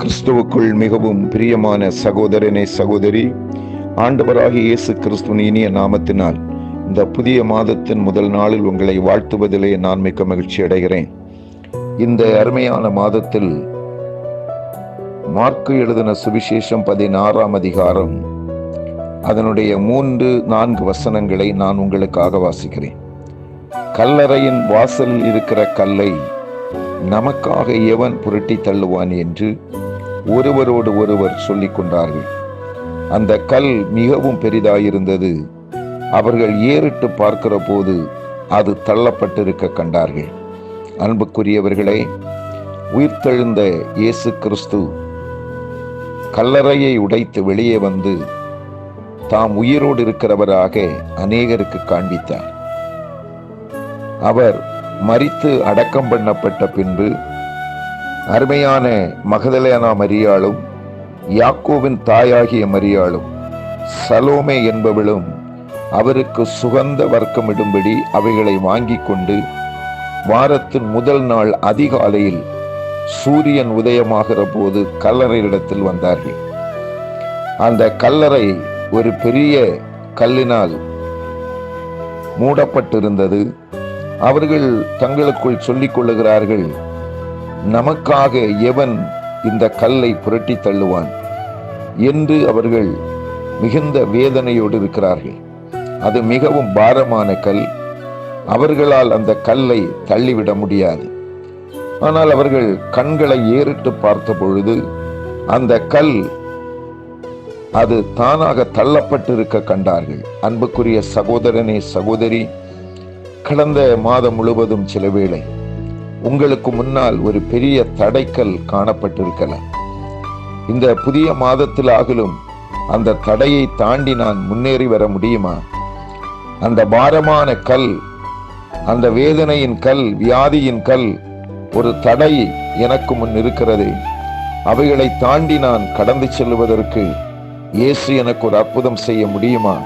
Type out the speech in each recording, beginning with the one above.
கிறிஸ்துவுக்குள் மிகவும் பிரியமான சகோதரனே சகோதரி ஆண்டவராகி இயேசு கிறிஸ்துவின் இனிய நாமத்தினால் இந்த புதிய மாதத்தின் முதல் நாளில் உங்களை வாழ்த்துவதிலே நான் மிக்க மகிழ்ச்சி அடைகிறேன். இந்த அருமையான மாதத்தில் மார்க்கு எழுதின சுவிசேஷம் பதினாறாம் அதிகாரம் அதனுடைய மூன்று நான்கு வசனங்களை நான் உங்களுக்காக வாசிக்கிறேன். கல்லறையின் வாசலில் இருக்கிற கல்லை நமக்காக எவன் புரட்டி தள்ளுவான் என்று ஒருவரோடு ஒருவர் சொல்லிக் கொண்டார்கள். அந்த கல் மிகவும் பெரிதாயிருந்தது. அவர்கள் ஏறிட்டு பார்க்கிற போது அது தள்ளப்பட்டிருக்க கண்டார்கள். அன்புக்குரியவர்களே உயிர்த்தெழுந்த இயேசு கிறிஸ்து கல்லறையை உடைத்து வெளியே வந்து தாம் உயிரோடு இருக்கிறவராக அநேகருக்கு காண்பித்தார். அவர் மரித்து அடக்கம் பண்ணப்பட்ட பின்பு அருமையான மகதலேனா மரியாளும் யாக்கோவின் தாயாகிய மரியாளும் சலோமே என்பவளும் அவருக்கு சுகந்த வர்க்கமிடும்படி அவைகளை வாங்கி கொண்டு வாரத்தின் முதல் நாள் அதிகாலையில் சூரியன் உதயமாகிற போது கல்லறையிடத்தில் வந்தார்கள். அந்த கல்லறை ஒரு பெரிய கல்லினால் மூடப்பட்டிருந்தது. அவர்கள் தங்களுக்குள் சொல்லிக் கொள்ளுகிறார்கள் நமக்காக எவன் இந்த கல்லை புரட்டி தள்ளுவான்? என்று அவர்கள் மிகுந்த வேதனையோடு இருக்கிறார்கள். அது மிகவும் பாரமான கல். அவர்களால் அந்த கல்லை தள்ளிவிட முடியாது. ஆனால் அவர்கள் கண்களை ஏறிட்டு பார்த்த பொழுது அந்த கல் அது தானாக தள்ளப்பட்டிருக்க கண்டார்கள். அன்புக்குரிய சகோதரனே சகோதரி கடந்த மாதம் முழுவதும் சில வேளை உங்களுக்கு முன்னால் ஒரு பெரிய தடைக்கல் காணப்பட்டிருக்கலாம் இந்த புதிய மாதத்தில் ஆகிலும் அந்த தடையை தாண்டி நான் முன்னேறி வர முடியுமா? அந்த பாரமான கல் அந்த வேதனையின் கல் வியாதியின் கல் ஒரு தடை எனக்கு முன் இருக்கிறது. அவைகளை தாண்டி நான் கடந்து செல்வதற்கு இயேசு எனக்கு ஒரு அற்புதம் செய்ய முடியுமா?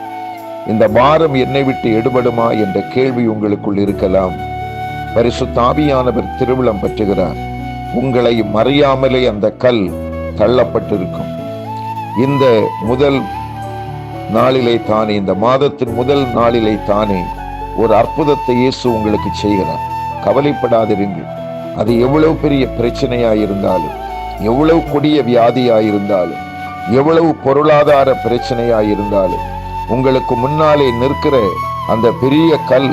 இந்த பாரம் என்னை விட்டு எடுபடுமா என்ற கேள்வி உங்களுக்குள் இருக்கலாம். பரிசு பரிசுத்தாபியானவர் திருவிழம் பற்றுகிறார். உங்களை மறையாமலே அந்த கல் தள்ளப்பட்டிருக்கும். இந்த முதல் நாளிலே தானே இந்த மாதத்தின் முதல் நாளிலே தானே ஒரு அற்புதத்தை இயேசு உங்களுக்கு செய்கிறார். கவலைப்படாதிருங்கள். அது எவ்வளவு பெரிய பிரச்சனையாயிருந்தாலும் எவ்வளவு கொடிய வியாதியாயிருந்தாலும் எவ்வளவு பொருளாதார பிரச்சனையாயிருந்தாலும் உங்களுக்கு முன்னாலே நிற்கிற அந்த பெரிய கல்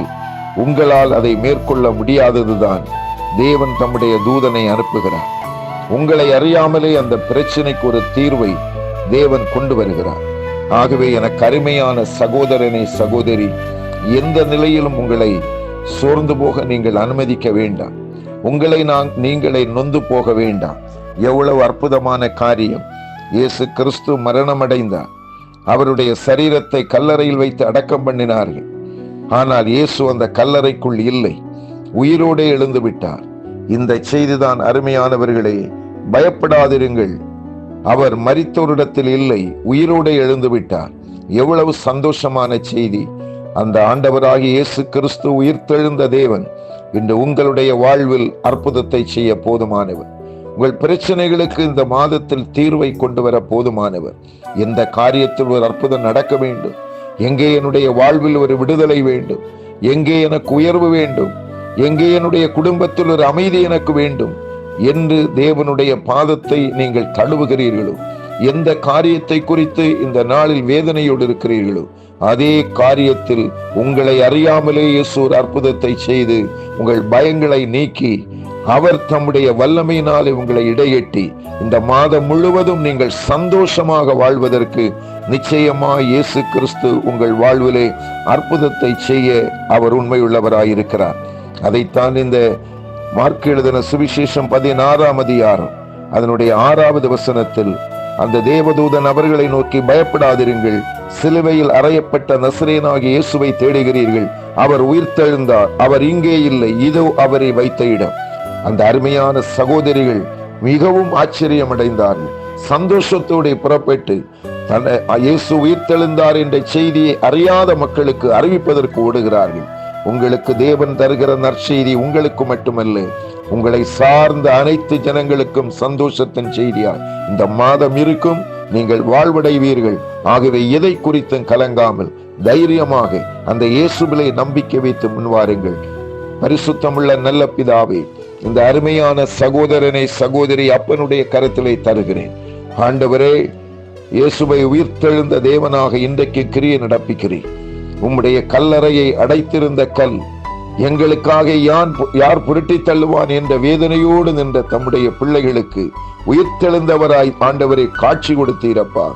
உங்களால் அதை மேற்கொள்ள முடியாததுதான். தேவன் தம்முடைய தூதனை அனுப்புகிறார். உங்களை அறியாமலே அந்த பிரச்சனைக்கு ஒரு தீர்வை தேவன் கொண்டு வருகிறார். ஆகவே எனக்கு அருமையான சகோதரனை சகோதரி எந்த நிலையிலும் உங்களை சோர்ந்து போக நீங்கள் அனுமதிக்க வேண்டாம். உங்களை நான் நீங்களே நொந்து போக வேண்டாம். எவ்வளவு அற்புதமான காரியம். இயேசு கிறிஸ்து மரணமடைந்தார். அவருடைய சரீரத்தை கல்லறையில் வைத்து அடக்கம் பண்ணினார்கள் ஆனால் இயேசு அந்த கல்லறைக்குள் இல்லை. உயிரோடே எழுந்து விட்டார். இந்த செய்திதான் அருமையானவர்களே பயப்படாதிருங்கள். அவர் மறித்தோரிடத்தில் இல்லை உயிரோடே எழுந்து விட்டார். எவ்வளவு சந்தோஷமான செய்தி. அந்த ஆண்டவராக இயேசு கிறிஸ்து உயிர்த்தெழுந்த தேவன் இன்று உங்களுடைய வாழ்வில் அற்புதத்தை செய்ய போதுமானவர். உங்கள் பிரச்சனைகளுக்கு இந்த மாதத்தில் தீர்வை கொண்டு வர போதுமானவர். எந்த காரியத்தில் ஒரு அற்புதம் நடக்க வேண்டும். எங்கே என்னுடைய வாழ்வில் ஒரு விடுதலை வேண்டும். எங்கே எனக்கு உயர்வு வேண்டும். எங்கே என்னுடைய குடும்பத்தில் ஒரு அமைதி எனக்கு வேண்டும் என்று தேவனுடைய பாதத்தை நீங்கள் தழுவுகிறீர்களோ எந்த காரியத்தை குறித்து இந்த நாளில் வேதனையோடு இருக்கிறீர்களோ அதே காரியத்தில் உங்களை அறியாமலே இயேசு ஒரு அற்புதத்தை செய்து உங்கள் பயங்களை நீக்கி அவர் தம்முடைய வல்லமையினாலே உங்களை இடையெட்டி. இந்த மாதம் முழுவதும் நீங்கள் சந்தோஷமாக வாழ்வதற்கு நிச்சயமா இயேசு கிறிஸ்து உங்கள் வாழ்விலே அற்புதத்தை செய்ய அவர் உண்மையுள்ளவராயிருக்கிறார். அதைத்தான் இந்த மார்க் எழுதின சுவிசேஷம் பதினாறாம் அதிகாரம் அதனுடைய ஆறாவது வசனத்தில் அந்த தேவதூதன் அவர்களை நோக்கி பயப்படாதிருங்கள் சிலுவையில் அறையப்பட்ட நசரேனாகிய இயேசுவை தேடுகிறீர்கள். அவர் உயிர்த்தெழுந்தார் அவர் இங்கே இல்லை இதோ அவரை வைத்த இடம். அந்த அருமையான சகோதரிகள் மிகவும் ஆச்சரியம் அடைந்தார்கள் சந்தோஷத்தோடு புறப்பட்டு தன்னை இயேசு உயிர்த்தெழுந்தார் என்ற செய்தியை அறியாத மக்களுக்கு அறிவிப்பதற்கு ஓடுகிறார்கள். உங்களுக்கு தேவன் தருகிற நற்செய்தி உங்களுக்கு மட்டுமல்ல உங்களை சார்ந்த அனைத்து ஜனங்களுக்கும் சந்தோஷத்தின் செய்தியா? இந்த மாதம் இருக்கும் நீங்கள் வாழ்வடைவீர்கள். ஆகவே எதை குறித்தும் கலங்காமல் தைரியமாக அந்த இயேசுவிலை நம்பிக்கை வைத்து முன்வாருங்கள். பரிசுத்தமுள்ள நல்ல பிதாவே இந்த அருமையான சகோதரனை சகோதரி அப்பனுடைய கருத்திலே தருகிறேன். ஆண்டவரே இயேசுவை உயிர்த்தெழுந்த தேவனாக இன்றைக்கு கிரியை நடப்பிக்கிறேன். உம்முடைய கல்லறையை அடைத்திருந்த கல் எங்களுக்காக யான் யார் புரட்டி தள்ளுவான் என்ற வேதனையோடு நின்ற தம்முடைய பிள்ளைகளுக்கு உயிர்த்தெழுந்தவராய் ஆண்டவரை காட்சி கொடுத்தீரப்பா.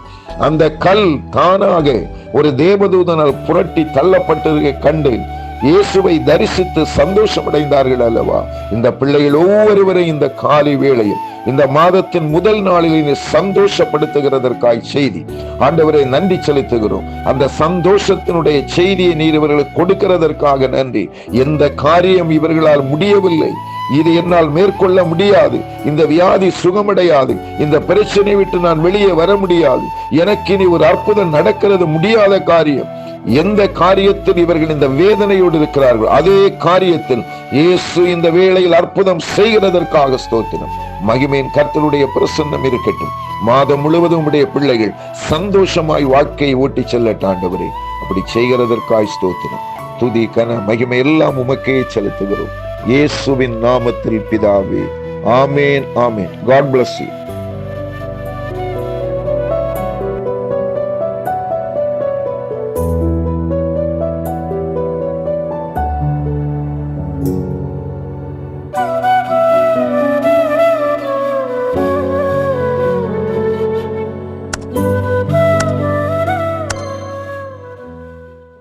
அந்த கல் தானாக ஒரு தேவதூதனால் புரட்டி தள்ளப்பட்டிருக்க கண்டு இயேசுவை தரிசித்து சந்தோஷம் அடைந்தார்கள் அல்லவா? இந்த பிள்ளைகள் ஒவ்வொருவரை இந்த காலை வேளையில் இந்த மாதத்தின் முதல் நாளில் சந்தோஷப்படுத்துகிறதற்காய் செய்தி. ஆண்டவரை நன்றி செலுத்துகிறோம். அந்த சந்தோஷத்தினுடைய செய்தியை நீர் இவர்களுக்கு கொடுக்கிறதற்காக நன்றி. எந்த காரியம் இவர்களால் முடியவில்லை. இது என்னால் மேற்கொள்ள முடியாது. இந்த வியாதி சுகமடையாது. இந்த பிரச்சனை விட்டு நான் வெளியே வர முடியாது. எனக்கு இனி ஒரு அற்புதம் நடக்கிறது முடியாத காரியம். எந்த காரியத்தில் இவர்கள் இந்த வேதனையோடு இருக்கிறார்கள் அதே காரியத்தில் இயேசு இந்த வேளையில் அற்புதம் செய்கிறதற்காக ஸ்தோத்திரம். மகிமையின் கர்த்தருடைய பிரசன்னம் இருக்கட்டும். மாதம் முழுவதும் உடைய பிள்ளைகள் சந்தோஷமாய் வாழ்க்கையை ஓட்டி செல்லட்டாண்டவரே அப்படி செய்கிறதற்காய் ஸ்தோத்திரம். துதி கன மகிமை எல்லாம் உமக்கே செலுத்துகிறோம். இயேசுவின் நாமத்தில் பிதாவே. ஆமேன் ஆமேன். God bless you